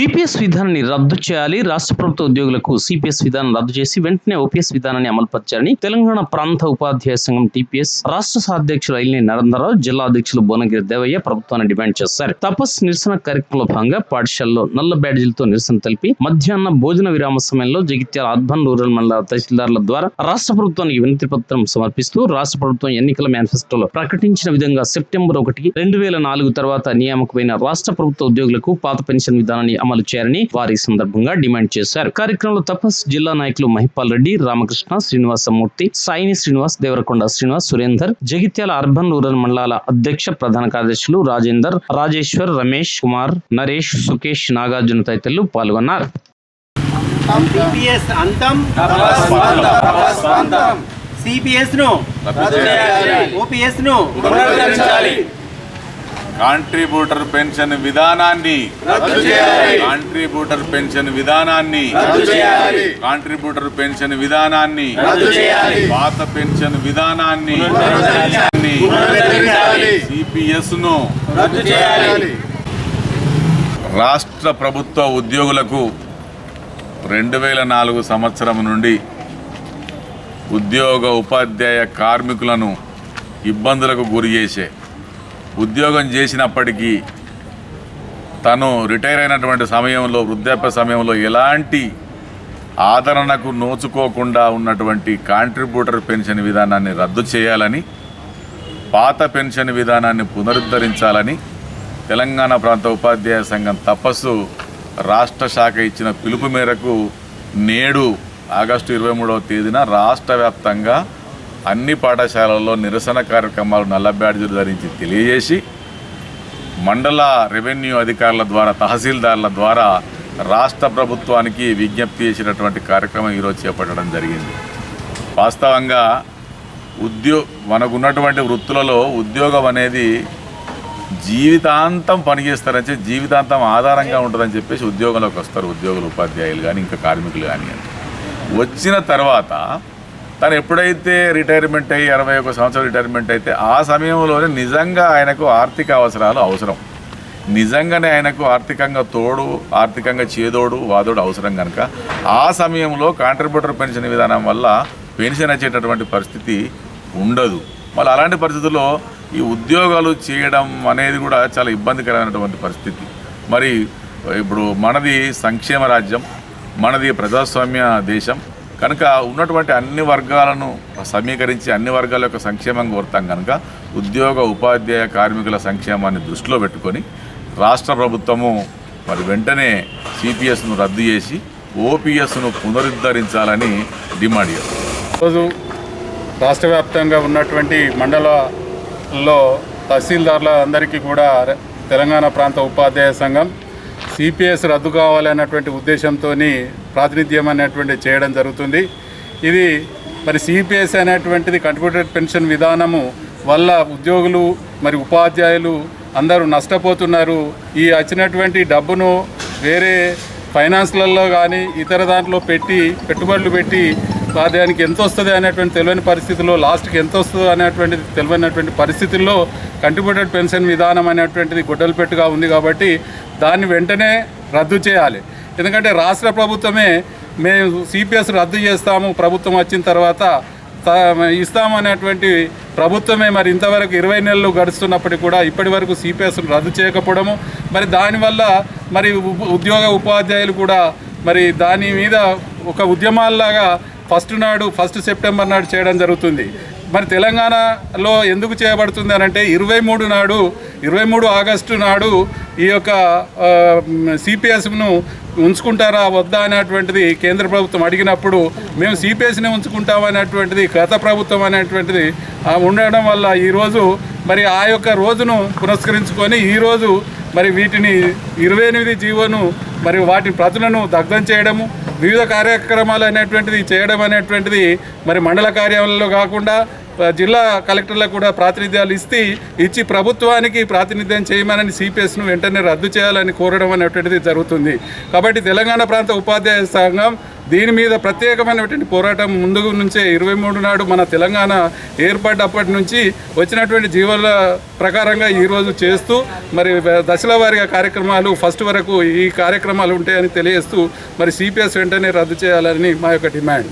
CPS విధానాన్ని రద్దు చేయాలి. రాష్ట్ర ప్రభుత్వ ఉద్యోగులకు సిపిఎస్ విధానం రద్దు చేసి వెంటనే ఓపీఎస్ విధానాన్ని అమలుపరచాలని తెలంగాణ ప్రాంత ఉపాధ్యాయ సంఘం టీపీఎస్ రాష్ట్ర సహ అధ్యక్షులు ఐలిని నరేంద్రరావు జిల్లా అధ్యక్షులు భువనగిరి దేవయ్య ప్రభుత్వాన్ని డిమాండ్ చేశారు. తపస్ నిరసన కార్యక్రమంలో భాగంగా పాఠశాలలో నల్ల బ్యాడ్జీలతో నిరసన తెలిపి మధ్యాహ్న భోజన విరామ సమయంలో జగిత్యాల అర్బన్ రూరల్ మండల తహసీల్దార్ల ద్వారా రాష్ట్ర ప్రభుత్వానికి వినతి పత్రం సమర్పిస్తూ రాష్ట్ర ప్రభుత్వం ఎన్నికల మేనిఫెస్టోలో ప్రకటించిన విధంగా సెప్టెంబర్ ఒకటి రెండు వేల నాలుగు తర్వాత నియామకమైన రాష్ట్ర ప్రభుత్వ ఉద్యోగులకు పాత పెన్షన్ విధానాన్ని అమలు చేయాలని వారి సందర్భంగా డిమాండ్ చేశారు. కార్యక్రమంలో తపస్ జిల్లా నాయకులు మహిపాల్ రెడ్డి రామకృష్ణ శ్రీనివాసమూర్తి సాయిని శ్రీనివాస్ దేవరకొండ శ్రీనివాస్ సురేందర్ జగిత్యాల అర్బన్ రూరల్ మండలాల అధ్యక్ష ప్రధాన కార్యదర్శులు రాజేందర్ రాజేశ్వర్ రమేష్ కుమార్ నరేష్ సుకేష్ నాగార్జున తదితరులు పాల్గొన్నారు. సిపిఎస్ను ఓపీఎస్ను కాంట్రిబ్యూటర్ పెన్షన్ విధానాన్ని కాంట్రిబ్యూటర్ పెన్షన్ విధానాన్ని కాంట్రిబ్యూటర్ పెన్షన్ విధానాన్ని పాత పెన్షన్ విధానాన్ని సిపిఎస్ను రాష్ట్ర ప్రభుత్వ ఉద్యోగులకు రెండు వేల నాలుగు సంవత్సరం నుండి ఉద్యోగ ఉపాధ్యాయ కార్మికులను ఇబ్బందులకు గురి చేసే ఉద్యోగం చేసినప్పటికీ తను రిటైర్ అయినటువంటి సమయంలో వృద్ధాప్య సమయంలో ఎలాంటి ఆదరణకు నోచుకోకుండా ఉన్నటువంటి కాంట్రిబ్యూటర్ పెన్షన్ విధానాన్ని రద్దు చేయాలని పాత పెన్షన్ విధానాన్ని పునరుద్ధరించాలని తెలంగాణ ప్రాంత ఉపాధ్యాయ సంఘం తపస్సు రాష్ట్ర శాఖ ఇచ్చిన పిలుపు మేరకు నేడు ఆగస్టు ఇరవై మూడవ తేదీన రాష్ట్ర వ్యాప్తంగా అన్ని పాఠశాలల్లో నిరసన కార్యక్రమాలు నల్ల బ్యాడ్జీలు ధరించి తెలియజేసి మండల రెవెన్యూ అధికారుల ద్వారా తహసీల్దార్ల ద్వారా రాష్ట్ర ప్రభుత్వానికి విజ్ఞప్తి చేసినటువంటి కార్యక్రమం ఈరోజు చేపట్టడం జరిగింది. వాస్తవంగా ఉద్యో మనకున్నటువంటి వృత్తులలో ఉద్యోగం అనేది జీవితాంతం పనిచేస్తారని చెప్పి జీవితాంతం ఆధారంగా ఉంటుందని చెప్పేసి ఉద్యోగంలోకి వస్తారు ఉద్యోగులు ఉపాధ్యాయులు కానీ ఇంకా కార్మికులు కానీ వచ్చిన తర్వాత తను ఎప్పుడైతే రిటైర్మెంట్ అయ్యి అరవై ఒక సంవత్సరం రిటైర్మెంట్ అయితే ఆ సమయంలోనే నిజంగా ఆయనకు ఆర్థిక అవసరాలు అవసరం. నిజంగానే ఆయనకు ఆర్థికంగా తోడు ఆర్థికంగా చేదోడు వాదోడు అవసరం కనుక ఆ సమయంలో కాంట్రిబ్యూటర్ పెన్షన్ విధానం వల్ల పెన్షన్ వచ్చేటటువంటి పరిస్థితి ఉండదు. మళ్ళీ అలాంటి పరిస్థితుల్లో ఈ ఉద్యోగాలు చేయడం అనేది కూడా చాలా ఇబ్బందికరమైనటువంటి పరిస్థితి. మరి ఇప్పుడు మనది సంక్షేమ రాజ్యం మనది ప్రజాస్వామ్య దేశం కనుక ఉన్నటువంటి అన్ని వర్గాలను సమీకరించి అన్ని వర్గాల యొక్క సంక్షేమం కోరుతాం కనుక ఉద్యోగ ఉపాధ్యాయ కార్మికుల సంక్షేమాన్ని దృష్టిలో పెట్టుకొని రాష్ట్ర ప్రభుత్వము మరి వెంటనే సిపిఎస్ను రద్దు చేసి ఓపీఎస్ను పునరుద్ధరించాలని డిమాండ్ చేస్తారు ఈరోజు రాష్ట్ర వ్యాప్తంగా ఉన్నటువంటి మండలాల్లో తహసీల్దార్ల అందరికీ కూడా తెలంగాణ ప్రాంత ఉపాధ్యాయ సంఘం సిపిఎస్ రద్దు కావాలన్నటువంటి ఉద్దేశంతో ప్రాతినిధ్యం అనేటువంటి చేయడం జరుగుతుంది. ఇది మరి సిపిఎస్ అనేటువంటిది కంట్రిబ్యూటెడ్ పెన్షన్ విధానము వల్ల ఉద్యోగులు మరి ఉపాధ్యాయులు అందరూ నష్టపోతున్నారు. ఈ వచ్చినటువంటి డబ్బును వేరే ఫైనాన్స్లలో కానీ ఇతర దాంట్లో పెట్టి పెట్టుబడులు పెట్టి దానికి ఎంత వస్తుంది అనేటువంటి తెలియని పరిస్థితుల్లో లాస్ట్కి ఎంత వస్తుందో అనేటువంటిది తెలియనటువంటి పరిస్థితుల్లో కంట్రిబ్యూటెడ్ పెన్షన్ విధానం అనేటువంటిది గుడ్డలపెట్టుగా ఉంది కాబట్టి దాన్ని వెంటనే రద్దు చేయాలి. ఎందుకంటే రాష్ట్ర ప్రభుత్వమే మేము సిపిఎస్ రద్దు చేస్తాము ప్రభుత్వం వచ్చిన తర్వాత త- ఇస్తామనేటువంటి ప్రభుత్వమే మరి ఇంతవరకు ఇరవై నెలలు గడుస్తున్నప్పటికీ కూడా ఇప్పటి వరకు రద్దు చేయకపోవడము మరి దానివల్ల మరి ఉ- ఉద్యోగ ఉపాధ్యాయులు కూడా మరి దాని మీద ఒక ఉద్యమాల్లాగా ఫస్ట్ నాడు ఫస్ట్ సెప్టెంబర్ నాడు చేయడం జరుగుతుంది. మరి తెలంగాణలో ఎందుకు చేయబడుతుంది అని అంటే ఇరవై మూడు నాడు ఇరవై మూడు ఆగస్టు నాడు ఈ యొక్క సిపిఎస్ను ఉంచుకుంటారా వద్దా అనేటువంటిది కేంద్ర ప్రభుత్వం అడిగినప్పుడు మేము సిపిఎస్ని ఉంచుకుంటామనేటువంటిది గత ప్రభుత్వం అనేటువంటిది ఆ, ఉండడం వల్ల ఈరోజు మరి ఆ యొక్క రోజును పురస్కరించుకొని ఈరోజు మరి వీటిని ఇరవై ఎనిమిది జీవోను మరి వాటి ప్రతులను దగ్ధం చేయడము వివిధ కార్యక్రమాలు అనేటువంటిది చేయడం అనేటువంటిది మరి మండల కార్యాలయంలో కాకుండా జిల్లా కలెక్టర్లకు కూడా ప్రాతినిధ్యాలు ఇస్తే ఇచ్చి ప్రభుత్వానికి ప్రాతినిధ్యం చేయమని సిపిఎస్ను వెంటనే రద్దు చేయాలని కోరడం అనేటువంటిది జరుగుతుంది. కాబట్టి తెలంగాణ ప్రాంత ఉపాధ్యాయ సంఘం దీని మీద ప్రత్యేకమైనటువంటి పోరాటం ముందు నుంచే ఇరవై మూడు నాడు మన తెలంగాణ ఏర్పడ్డప్పటి నుంచి వచ్చినటువంటి జీవోల ప్రకారంగా ఈరోజు చేస్తూ మరి దశల వారిగా కార్యక్రమాలు ఫస్ట్ వరకు ఈ కార్యక్రమాలు ఉంటాయని తెలియజేస్తూ మరి సిపిఎస్ వెంటనే రద్దు చేయాలని మా యొక్క డిమాండ్.